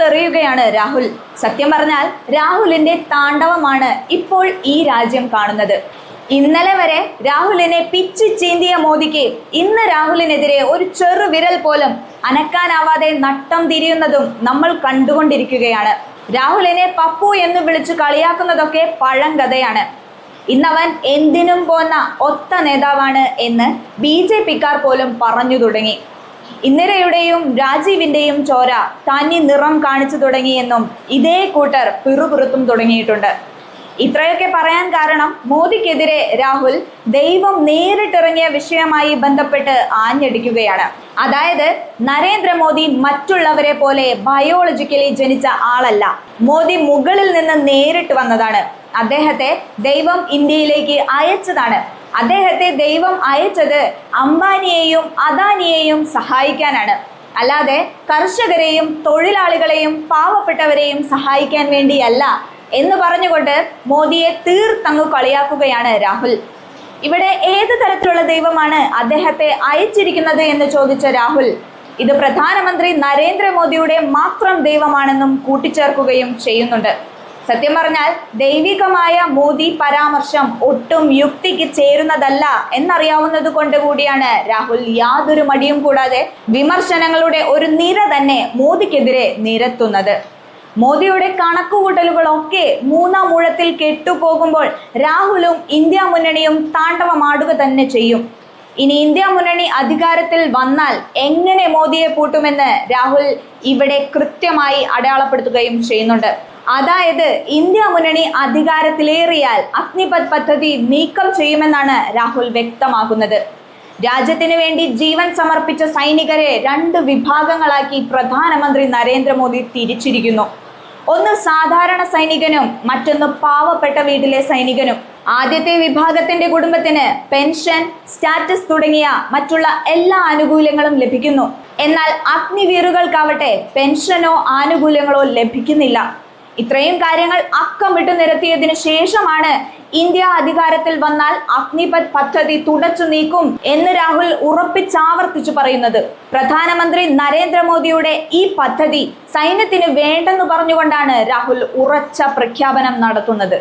പൊട്ടിത്തെറിയുകയാണ് രാഹുൽ. സത്യം പറഞ്ഞാൽ രാഹുലിന്റെ താണ്ഡവമാണ് ഇപ്പോൾ ഈ രാജ്യം കാണുന്നത്. ഇന്നലെ വരെ രാഹുലിനെ പിച്ച് ചീന്തിയ മോദിക്ക് ഇന്ന് രാഹുലിനെതിരെ ഒരു ചെറു വിരൽ പോലും അനക്കാനാവാതെ നട്ടം തിരിയുന്നതും നമ്മൾ കണ്ടുകൊണ്ടിരിക്കുകയാണ്. രാഹുലിനെ പപ്പു എന്ന് വിളിച്ചു കളിയാക്കുന്നതൊക്കെ പഴങ്കഥയാണ്. ഇന്നവൻ എന്തിനും പോന്ന ഒത്ത നേതാവാണ് എന്ന് ബി ജെ പിക്കാർ പോലും പറഞ്ഞു തുടങ്ങി. ഇന്ദിരയുടെയും രാജീവിന്റെയും ചോര താന്യ നിറം കാണിച്ചു തുടങ്ങിയെന്നും ഇതേ കൂട്ടർ പിറുപിറുത്തും തുടങ്ങിയിട്ടുണ്ട്. ഇത്രയൊക്കെ പറയാൻ കാരണം മോദിക്കെതിരെ രാഹുൽ ദൈവം നേരിട്ടിറങ്ങിയ വിഷയമായി ബന്ധപ്പെട്ട് ആഞ്ഞടിക്കുകയാണ്. അതായത് നരേന്ദ്രമോദി മറ്റുള്ളവരെ പോലെ ബയോളജിക്കലി ജനിച്ച ആളല്ല മോദി മുകളിൽ നിന്ന് നേരിട്ട് വന്നതാണ്. അദ്ദേഹത്തെ ദൈവം ഇന്ത്യയിലേക്ക് അയച്ചതാണ്. അദ്ദേഹത്തെ ദൈവം അയച്ചത് അംബാനിയെയും അദാനിയെയും സഹായിക്കാനാണ്. അല്ലാതെ കർഷകരെയും തൊഴിലാളികളെയും പാവപ്പെട്ടവരെയും സഹായിക്കാൻ വേണ്ടിയല്ല എന്ന് പറഞ്ഞുകൊണ്ട് മോദിയെ തീർത്തങ്ങ് കളിയാക്കുകയാണ് രാഹുൽ. ഇവിടെ ഏത് തരത്തിലുള്ള ദൈവമാണ് അദ്ദേഹത്തെ അയച്ചിരിക്കുന്നത് എന്ന് ചോദിച്ച രാഹുൽ ഇത് പ്രധാനമന്ത്രി നരേന്ദ്രമോദിയുടെ മാത്രം ദൈവമാണെന്നും കൂട്ടിച്ചേർക്കുകയും ചെയ്യുന്നുണ്ട്. സത്യം പറഞ്ഞാൽ ദൈവികമായ മോദി പരാമർശം ഒട്ടും യുക്തിക്ക് ചേരുന്നതല്ല എന്നറിയാവുന്നത് കൊണ്ട് കൂടിയാണ് രാഹുൽ യാതൊരു മടിയും കൂടാതെ വിമർശനങ്ങളുടെ ഒരു നിര തന്നെ മോദിക്കെതിരെ നിരത്തുന്നത്. മോദിയുടെ കണക്കുകൂട്ടലുകളൊക്കെ മൂന്നാം മുഴത്തിൽ കെട്ടുപോകുമ്പോൾ രാഹുലും ഇന്ത്യ മുന്നണിയും താണ്ഡവമാടുക തന്നെ ചെയ്യും. ഇനി ഇന്ത്യ മുന്നണി അധികാരത്തിൽ വന്നാൽ എങ്ങനെ മോദിയെ പൂട്ടുമെന്ന് രാഹുൽ ഇവിടെ കൃത്യമായി അടയാളപ്പെടുത്തുകയും ചെയ്യുന്നുണ്ട്. അതായത് ഇന്ത്യ മുന്നണി അധികാരത്തിലേറിയാൽ അഗ്നിപത് പദ്ധതി നീക്കം ചെയ്യുമെന്നാണ് രാഹുൽ വ്യക്തമാക്കുന്നത്. രാജ്യത്തിനു വേണ്ടി ജീവൻ സമർപ്പിച്ച സൈനികരെ രണ്ട് വിഭാഗങ്ങളാക്കി പ്രധാനമന്ത്രി നരേന്ദ്രമോദി തിരിച്ചിരിക്കുന്നു. ഒന്ന് സാധാരണ സൈനികനും മറ്റൊന്ന് പാവപ്പെട്ട വീട്ടിലെ സൈനികനും. ആദ്യത്തെ വിഭാഗത്തിന്റെ കുടുംബത്തിന് പെൻഷൻ സ്റ്റാറ്റസ് തുടങ്ങിയ മറ്റുള്ള എല്ലാ ആനുകൂല്യങ്ങളും ലഭിക്കുന്നു. എന്നാൽ അഗ്നിവീറുകൾക്കാവട്ടെ പെൻഷനോ ആനുകൂല്യങ്ങളോ ലഭിക്കുന്നില്ല. ഇത്രയും കാര്യങ്ങൾ അക്കം വിട്ടു നിരത്തിയതിനു ശേഷമാണ് ഇന്ത്യ അധികാരത്തിൽ വന്നാൽ അഗ്നിപത് പദ്ധതി തുടച്ചു നീക്കും എന്ന് രാഹുൽ ഉറപ്പിച്ചാവർത്തിച്ചു പറയുന്നത്. പ്രധാനമന്ത്രി നരേന്ദ്രമോദിയുടെ ഈ പദ്ധതി സൈന്യത്തിന് വേണ്ടെന്ന് പറഞ്ഞുകൊണ്ടാണ് രാഹുൽ ഉറച്ച പ്രഖ്യാപനം നടത്തുന്നത്.